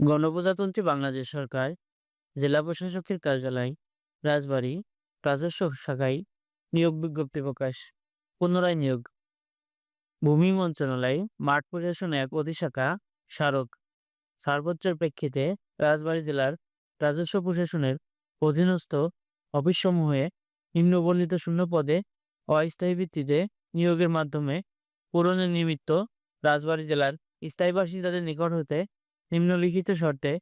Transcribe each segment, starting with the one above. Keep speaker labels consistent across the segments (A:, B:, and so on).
A: গণপ্রজাতন্ত্রী বাংলাদেশ সরকার, জেলা প্রশাসকের কার্যালয়, রাজবাড়ী, রাজস্ব শাখায় নিয়োগ বিজ্ঞপ্তি প্রকাশ, পুনরায় নিয়োগ। ভূমি মন্ত্রণালয়, মাঠ প্রশাসন এক অধিশাখা, স্মারক। সর্বোচ্চের প্রেক্ষিতে রাজবাড়ী জেলার রাজস্ব প্রশাসনের অধীনস্থ অফিসসমূহে নিম্নবর্ণিত শূন্য পদে অস্থায়ী ভিত্তিতে নিয়োগের মাধ্যমে পূরণের নিমিত্ত রাজবাড়ী জেলার স্থায়ী বাসিন্দাদের নিকট হতে নিম্নলিখিত শর্তে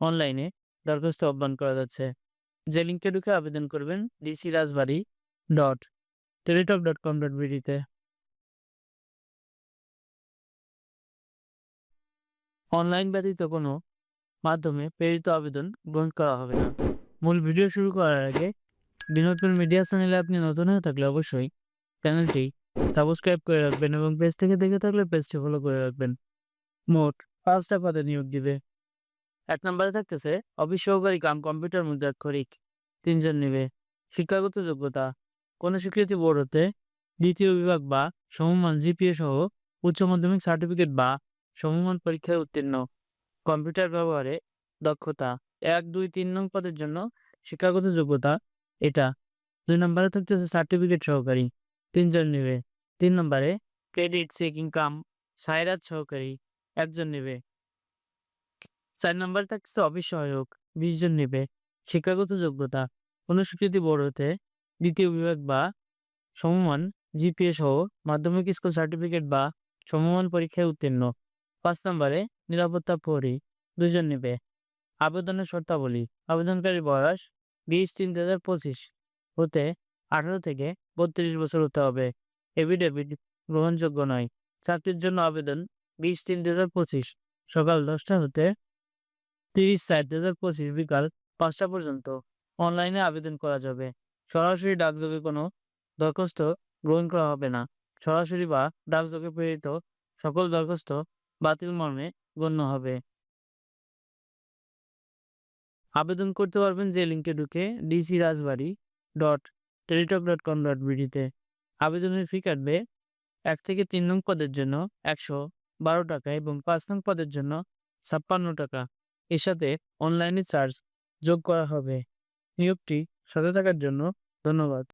A: অনলাইনে দরখাস্ত আহ্বান করা যাচ্ছে। যে লিঙ্কে ঢুকে আবেদন করবেন DC Rajbari dot Teletalk dot com dot বিডিতে online ব্যতীত কোনো মাধ্যমে প্রেরিত আবেদন গ্রহণ করা হবে না। মূল ভিডিও শুরু করার আগে বিনোদন মিডিয়া চ্যানেলে আপনি নতুন হয়ে থাকলে অবশ্যই চ্যানেলটি সাবস্ক্রাইব করে রাখবেন এবং পেজ থেকে দেখে থাকলে পেজটি ফলো করে রাখবেন। মোট পাঁচটা পদে নিয়োগ দিবে। এক নম্বরে থাকতেছে অফিস সহকারী কাম কম্পিউটার মুদ্রাক্ষরিক, তিনজন নেবে। শিক্ষাগত যোগ্যতা, কোনো স্বীকৃতি বোর্ড হতে দ্বিতীয় বিভাগ বা সমমান জিপিএ সহ উচ্চ মাধ্যমিক সার্টিফিকেট বা সমমান পরীক্ষায় উত্তীর্ণ। কম্পিউটার ব্যবহারে দক্ষতা, এক, দুই, তিন নং পদের জন্য শিক্ষাগত যোগ্যতা এটা। দুই নম্বরে থাকতেছে সার্টিফিকেট সহকারী, তিনজন নেবে। তিন নম্বরে ক্রেডিট, চেকিং কাম, সাইরাত সহকারী একজন নেবে। চার নম্বর থাকছে অফিস সহায়ক বিশ জন নেবে। শিক্ষাগত যোগ্যতা কোনো স্বীকৃতি হতে, দ্বিতীয় বিভাগ বা সমমান, জিপিএ সহ মাধ্যমিক স্কুল সার্টিফিকেট বা সমমান পরীক্ষায় উত্তীর্ণ। পাঁচ নম্বরে নিরাপত্তা প্রহরী দুজন নেবে। আবেদনের শর্তাবলী, আবেদনকারী বয়স বিশ তিন দু হাজার পঁচিশ, হতে আঠারো থেকে বত্রিশ বছর হতে হবে। এভিডেভিট গ্রহণযোগ্য নয়। চাকরির জন্য আবেদন বিশ তিন দু হাজার পঁচিশ, সকাল দশটা হতে তিরিশ চার দু হাজার পঁচিশ বিকাল পাঁচটা পর্যন্ত অনলাইনে আবেদন করা যাবে। সরাসরি ডাকযোগে কোনো দরখাস্ত গ্রহণ করা হবে না। সরাসরি বা ডাকযোগে প্রেরিত সকল দরখাস্ত বাতিল মর্মে গণ্য হবে। আবেদন করতে পারবেন যে লিঙ্কে ঢুকে DC Rajbari dot Teletalk dot com dot বিডিতে আবেদনের ফি কাটবে এক থেকে তিন নং পদের জন্য একশো বারো টাকা এবং পাঁচ নং পদের জন্য ছাপ্পান্ন টাকা। এর সাথে অনলাইনে চার্জ যোগ করা হবে। নিয়োগটি সাথে থাকার জন্য ধন্যবাদ।